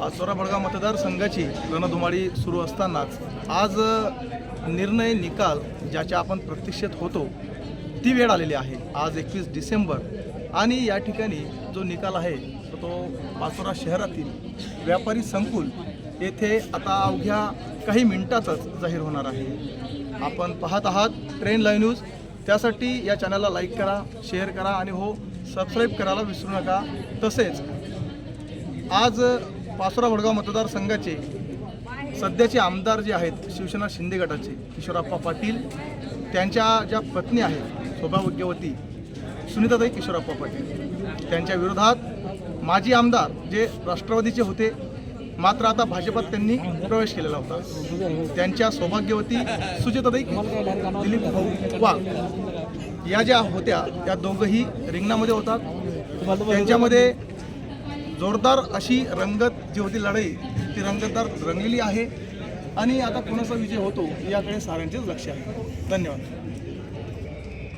पाचोरा बडगाव मतदारसंघाची रणधुमाळी सुरू असतानाच आज निर्णय निकाल ज्याच्या आपण प्रतीक्षेत होतो ती वेळ आलेली आहे. आज एकवीस डिसेंबर आणि या ठिकाणी जो निकाल आहे तो पाचोरा शहरातील व्यापारी संकुल येथे आता अवघ्या काही मिनिटातच जाहीर होणार आहे. आपण पाहत आहात ट्रेन लाईव्ह न्यूज. त्यासाठी या चॅनलला लाईक करा शेअर करा आणि हो सबस्क्राईब करायला विसरू नका. तसेच आज पाचोरा वडगाव मतदारसंघाचे सध्याचे आमदार जे आहेत शिवसेना शिंदे गटाचे किशोरप्पा पाटील त्यांच्या ज्या पत्नी आहेत सौभाग्यवती सुनीताताई किशोरप्पा पाटील त्यांच्या विरोधात माजी आमदार जे राष्ट्रवादीचे होते मात्र आता भाजपात त्यांनी प्रवेश केलेला होता. त्यांच्या सौभाग्यवती सुचेताताई दिलीप भाऊ वाघ या ज्या होत्या त्या दोघंही रिंगणामध्ये होतात. त्यांच्यामध्ये जोरदार अशी रंगत जी होती लढाई ती रंगतदार रंगलेली आहे. आणि आता कोणाचा विजय होतो याकडे साऱ्यांचेच लक्ष आहे. धन्यवाद.